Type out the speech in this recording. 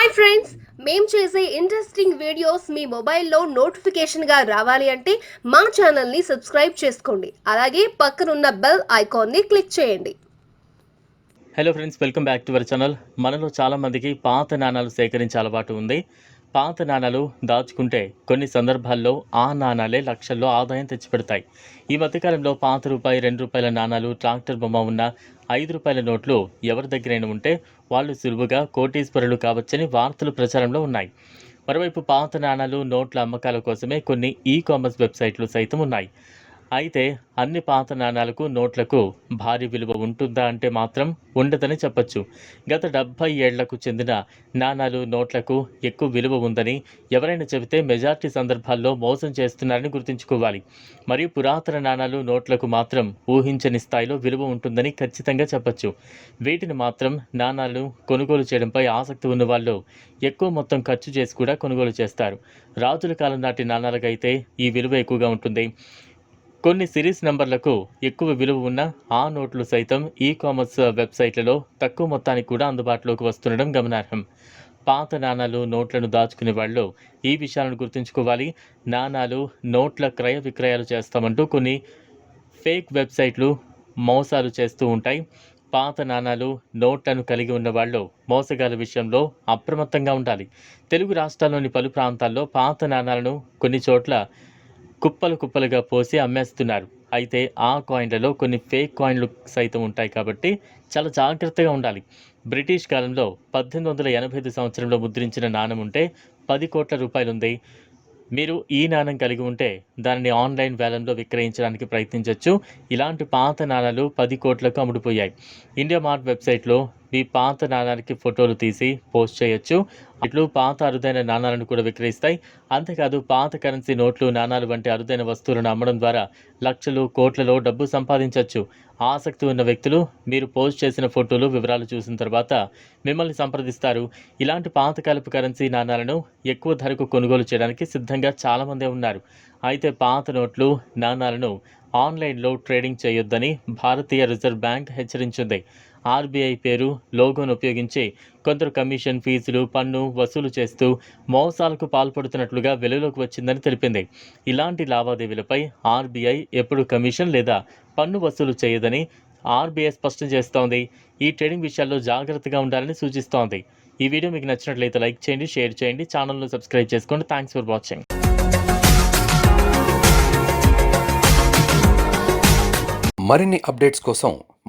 Hi friends మేము చేసే interesting videos మీ మొబైల్లో నోటిఫికేషన్గా రావాలి అంటే మా ఛానల్ని సబ్స్క్రైబ్ చేసుకోండి. అలాగే పక్కనున్న బెల్ ఐకాన్ని క్లిక్ చేయండి. Hello friends welcome back to our channel మనలో చాలామందికి పాత నాణాలు సేకరించే అలవాటు ఉంది. పాత నాణాలు దాచుకుంటే కొన్ని సందర్భాల్లో ఆ నాణాలే లక్షల్లో ఆదాయం తెచ్చిపెడతాయి. ఈ మధ్యకాలంలో పాత రూపాయి రెండు రూపాయల నాణాలు ట్రాక్టర్ బొమ్మ ఉన్న ఐదు రూపాయల నోట్లు ఎవరి దగ్గరైనా ఉంటే వాళ్ళు సులువుగా కోటీశ్వరులు కావచ్చని వార్తలు ప్రచారంలో ఉన్నాయి. మరోవైపు పాత నాణాలు నోట్ల అమ్మకాల కోసమే కొన్ని ఈ కామర్స్ వెబ్సైట్లు సైతం ఉన్నాయి. అయితే అన్ని పాత నాణాలకు నోట్లకు భారీ విలువ ఉంటుందా అంటే మాత్రం ఉండదని చెప్పొచ్చు. గత డెబ్భై ఏళ్ళకు చెందిన నాణాలు నోట్లకు ఎక్కువ విలువ ఉందని ఎవరైనా చెబితే మెజార్టీ సందర్భాల్లో మోసం చేస్తున్నారని గుర్తుంచుకోవాలి. మరియు పురాతన నాణాలు నోట్లకు మాత్రం ఊహించని స్థాయిలో విలువ ఉంటుందని ఖచ్చితంగా చెప్పొచ్చు. వీటిని మాత్రం నాణాలు కొనుగోలు చేయడంపై ఆసక్తి ఉన్న వాళ్ళు ఎక్కువ మొత్తం ఖర్చు చేసి కూడా కొనుగోలు చేస్తారు. రాజుల కాలం నాటి నాణాలకైతే ఈ విలువ ఎక్కువగా ఉంటుంది. కొన్ని సిరీస్ నెంబర్లకు ఎక్కువ విలువ ఉన్న ఆ నోట్లు సైతం ఈ కామర్స్ వెబ్సైట్లలో తక్కువ మొత్తానికి కూడా అందుబాటులోకి వస్తుండడం గమనార్హం. పాత నాణాలు నోట్లను దాచుకునే వాళ్ళు ఈ విషయాలను గుర్తుంచుకోవాలి. నాణాలు నోట్ల క్రయ విక్రయాలు చేస్తామంటూ కొన్ని ఫేక్ వెబ్సైట్లు మోసాలు చేస్తూ ఉంటాయి. పాత నాణాలు నోట్లను కలిగి ఉన్న వాళ్ళు మోసగాల విషయంలో అప్రమత్తంగా ఉండాలి. తెలుగు రాష్ట్రాల్లోని పలు ప్రాంతాల్లో పాత నాణాలను కొన్ని చోట్ల కుప్పలు కుప్పలుగా పోసి అమ్మేస్తున్నారు. అయితే ఆ కాయిన్లలో కొన్ని ఫేక్ కాయిన్లు సైతం ఉంటాయి కాబట్టి చాలా జాగ్రత్తగా ఉండాలి. బ్రిటిష్ కాలంలో పద్దెనిమిది వందల ఎనభై ఐదు సంవత్సరంలో ముద్రించిన నాణం ఉంటే పది కోట్ల రూపాయలు ఉంది మీరు ఈ నాణం కలిగి ఉంటే దానిని ఆన్లైన్ వేలంలో విక్రయించడానికి ప్రయత్నించవచ్చు ఇలాంటి పాత నాణాలు పది కోట్లకు అమ్ముడుపోయాయి. ఇండియా మార్ట్ వెబ్సైట్లో మీ పాత నాణానికి ఫోటోలు తీసి పోస్ట్ చేయొచ్చు. ఇట్లు పాత అరుదైన నాణాలను కూడా విక్రయిస్తాయి. అంతేకాదు పాత కరెన్సీ నోట్లు నాణాలు వంటి అరుదైన వస్తువులను అమ్మడం ద్వారా లక్షలు కోట్లలో డబ్బు సంపాదించవచ్చు ఆసక్తి ఉన్న వ్యక్తులు మీరు పోస్ట్ చేసిన ఫోటోలు వివరాలు చూసిన తర్వాత మిమ్మల్ని సంప్రదిస్తారు. ఇలాంటి పాతకాలపు కరెన్సీ నాణాలను ఎక్కువ ధరకు కొనుగోలు చేయడానికి సిద్ధంగా చాలామందే ఉన్నారు. అయితే పాత నోట్లు నాణాలను ఆన్లైన్లో ట్రేడింగ్ చేయొద్దని భారతీయ రిజర్వ్ బ్యాంక్ హెచ్చరించింది. ఆర్బీఐ పేరు లోగోను ఉపయోగించి కొందరు కమిషన్ ఫీజులు పన్ను వసూలు చేస్తూ మోసాలకు పాల్పడుతున్నట్లుగా వెలుగులోకి వచ్చిందని తెలిపింది. ఇలాంటి లావాదేవీలపై ఆర్బీఐ ఎప్పుడు కమిషన్ లేదా పన్ను వసూలు చేయదని ఆర్బీఐ స్పష్టం చేస్తోంది. ఈ ట్రేడింగ్ విషయాల్లో జాగ్రత్తగా ఉండాలని సూచిస్తోంది. ఈ వీడియో మీకు నచ్చినట్లయితే లైక్ చేయండి షేర్ చేయండి ఛానల్ను సబ్స్క్రైబ్ చేసుకోండి. Thanks for watching. మరిన్ని అప్డేట్స్ కోసం